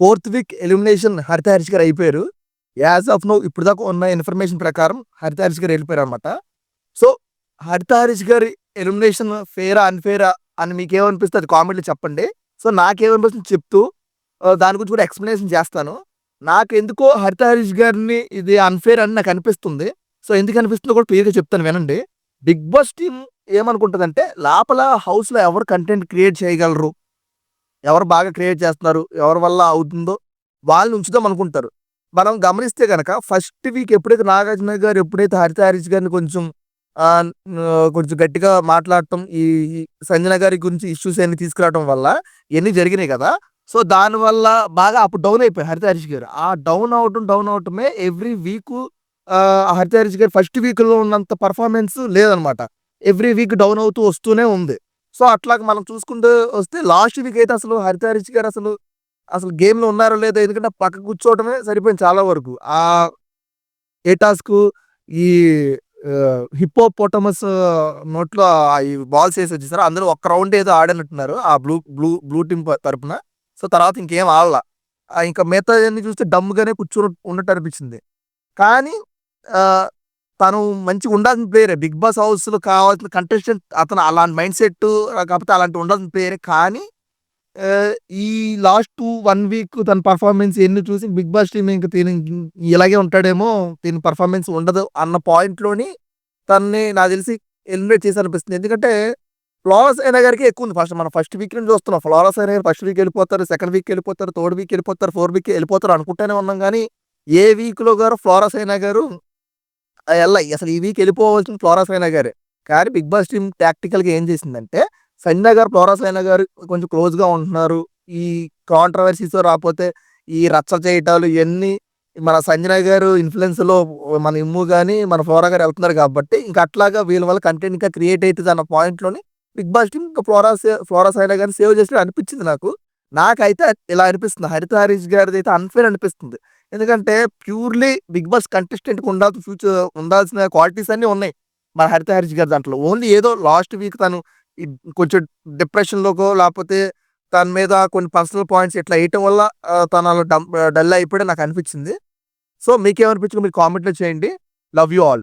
Fourth week elimination Haritha Harish గారు అయిపోయారు. As of no ఇప్పుడు దాకా ఉన్న ఇన్ఫర్మేషన్ ప్రకారం హరిత హరీష్ గారు వెళ్ళిపోయారనమాట. సో, హరిత హరీష్ గారి ఎలిమినేషన్ ఫేరా అన్ఫేరా అని మీకేమనిపిస్తే అది కామెంట్‌లో చెప్పండి. సో, నాకేమనిపిస్తుంది చెప్తూ దాని గురించి కూడా ఎక్స్ప్లెనేషన్ చేస్తాను. నాకెందుకో హరిత హరీష్ గారిని ఇది అన్ఫేర్ అని నాకు అనిపిస్తుంది. సో, ఎందుకు అనిపిస్తుందో కూడా క్లియర్‌గా చెప్తాను వినండి. బిగ్ బాస్ టీమ్ ఏమనుకుంటుందంటే లోపల హౌస్‌లో ఎవరు కంటెంట్ క్రియేట్ చేయగలరు? ఎవరు బాగా క్రియేట్ చేస్తున్నారు? ఎవరి వల్ల అవుతుందో వాళ్ళని ఉంచుదాం అనుకుంటారు. మనం గమనిస్తే కనుక ఫస్ట్ వీక్ ఎప్పుడైతే నాగార్జున గారు ఎప్పుడైతే హరిత హరీష్ గారిని కొంచెం కొంచెం గట్టిగా మాట్లాడటం ఈ సంజన గారి గురించి ఇష్యూస్ అన్ని తీసుకురావడం వల్ల ఇవన్నీ జరిగినాయి కదా! సో, దానివల్ల బాగా అప్పుడు డౌన్ అయిపోయి హరిత హరీష్ గారు. ఆ డౌన్ అవ్వటం, డౌన్ అవ్వటమే ఎవ్రీ వీకు హరిత హరీష్ గారు ఫస్ట్ వీక్‌లో ఉన్నంత పర్ఫార్మెన్స్ లేదనమాట. ఎవ్రీ వీక్ డౌన్ అవుతూ వస్తూనే ఉంది. సో, అట్లాగా మనం చూసుకుంటూ వస్తే లాస్ట్ వీక్ అయితే అసలు హరిత గారు అసలు, అసలు గేమ్‌లో ఉన్నారో లేదో ఎందుకంటే పక్క కూర్చోవటమే సరిపోయింది చాలా వరకు. ఆ ఏటాస్కు ఈ హిప్పో పోటమస్ నోట్లో ఈ బాల్స్ వేసి వచ్చేసారు అందులో ఒక్క రౌండ్ ఏదో ఆడినట్టున్నారు. ఆ బ్లూ బ్లూ బ్లూ టీమ్ తరపున. సో, తర్వాత ఇంకేం ఆడల. ఇంకా మిగతా చూస్తే డమ్‌గానే కూర్చొని ఉన్నట్టు అనిపించింది. కానీ తను మంచిగా ఉండాల్సిన ప్లేయరే. బిగ్ బాస్ హౌస్‌లో కావాల్సిన కంటెస్టెంట్ అతను అలాంటి మైండ్ సెట్ కాకపోతే అలాంటి ఉండాల్సిన ప్లేయరే. కానీ ఈ లాస్ట్ టూ వన్ వీక్ తన పర్ఫార్మెన్స్ ఎన్ని చూసి బిగ్ బాస్ టీం ఇంకా తిను ఇలాగే ఉంటాడేమో తిని పర్ఫార్మెన్స్ ఉండదు అన్న పాయింట్‌లోని తనని నాకు తెలిసి ఎలిమినేట్ చేశారనిపిస్తుంది. ఎందుకంటే ఫ్లవర్స్ అయిన గారికి ఎక్కువ ఉంది ఫస్ట్ మనం ఫస్ట్ వీక్ నుంచి చూస్తున్నాం. ఫ్లోరస్ అయినా గారు ఫస్ట్ వీక్ వెళ్ళిపోతారు. సెకండ్ వీక్ వెళ్ళిపోతారు. థర్డ్ వీక్ వెళ్ళిపోతారు. ఫోర్త్ వీక్ వెళ్ళిపోతారు అనుకుంటూనే ఉన్నాం కానీ ఏ వీక్‌లో గారు ఫ్లోరస్ అయినా గారు వెళ్ళాయి అసలు ఈ వీక్ వెళ్ళిపోవాల్సిన ఫ్లోరస్ సైనా గారే. కానీ బిగ్ బాస్ టీమ్ టాక్టికల్‌గా ఏం చేసిందంటే సైనా గారు, ఫ్లోరా సైనా గారు కొంచెం క్లోజ్‌గా ఉంటున్నారు. ఈ కాంట్రవర్సీస్ రాకపోతే ఈ రచ్చ చేయటాలు ఇవన్నీ మన సంజన గారు ఇన్ఫ్లుయెన్స్లో మన ఇమ్ము కానీ మన ఫ్లోరా గారు వెళ్తున్నారు కాబట్టి ఇంక అట్లాగా వీళ్ళ వల్ల కంటెంట్ ఇంకా క్రియేట్ అవుతుంది అన్న పాయింట్‌లోని బిగ్ బాస్ టీమ్ ఇంకా ఫ్లోరా ఫ్లోరస్ అయినా గారిని సేవ్ చేసినట్టు అనిపించింది నాకు. నాకైతే ఇలా అనిపిస్తుంది. హరిత హరీష్ గారిదైతే అన్ఫేర్ అనిపిస్తుంది. ఎందుకంటే ప్యూర్‌లీ బిగ్ బాస్ కంటెస్టెంట్‌కి ఉండాల్సిన ఫ్యూచర్ ఉండాల్సిన క్వాలిటీస్ అన్నీ ఉన్నాయి. మన హరిత హరీష్ గారి దాంట్లో. ఓన్లీ ఏదో లాస్ట్ వీక్ తను కొంచెం డిప్రెషన్‌లోకో లేకపోతే తన మీద కొన్ని పర్సనల్ పాయింట్స్ ఇట్లా వేయటం వల్ల ఆహ్, తను అలా డల్ అయిపోయి నాకు అనిపించింది. సో, మీకేమనిపించుకో మీరు కామెంట్‌లో చేయండి. Love you all.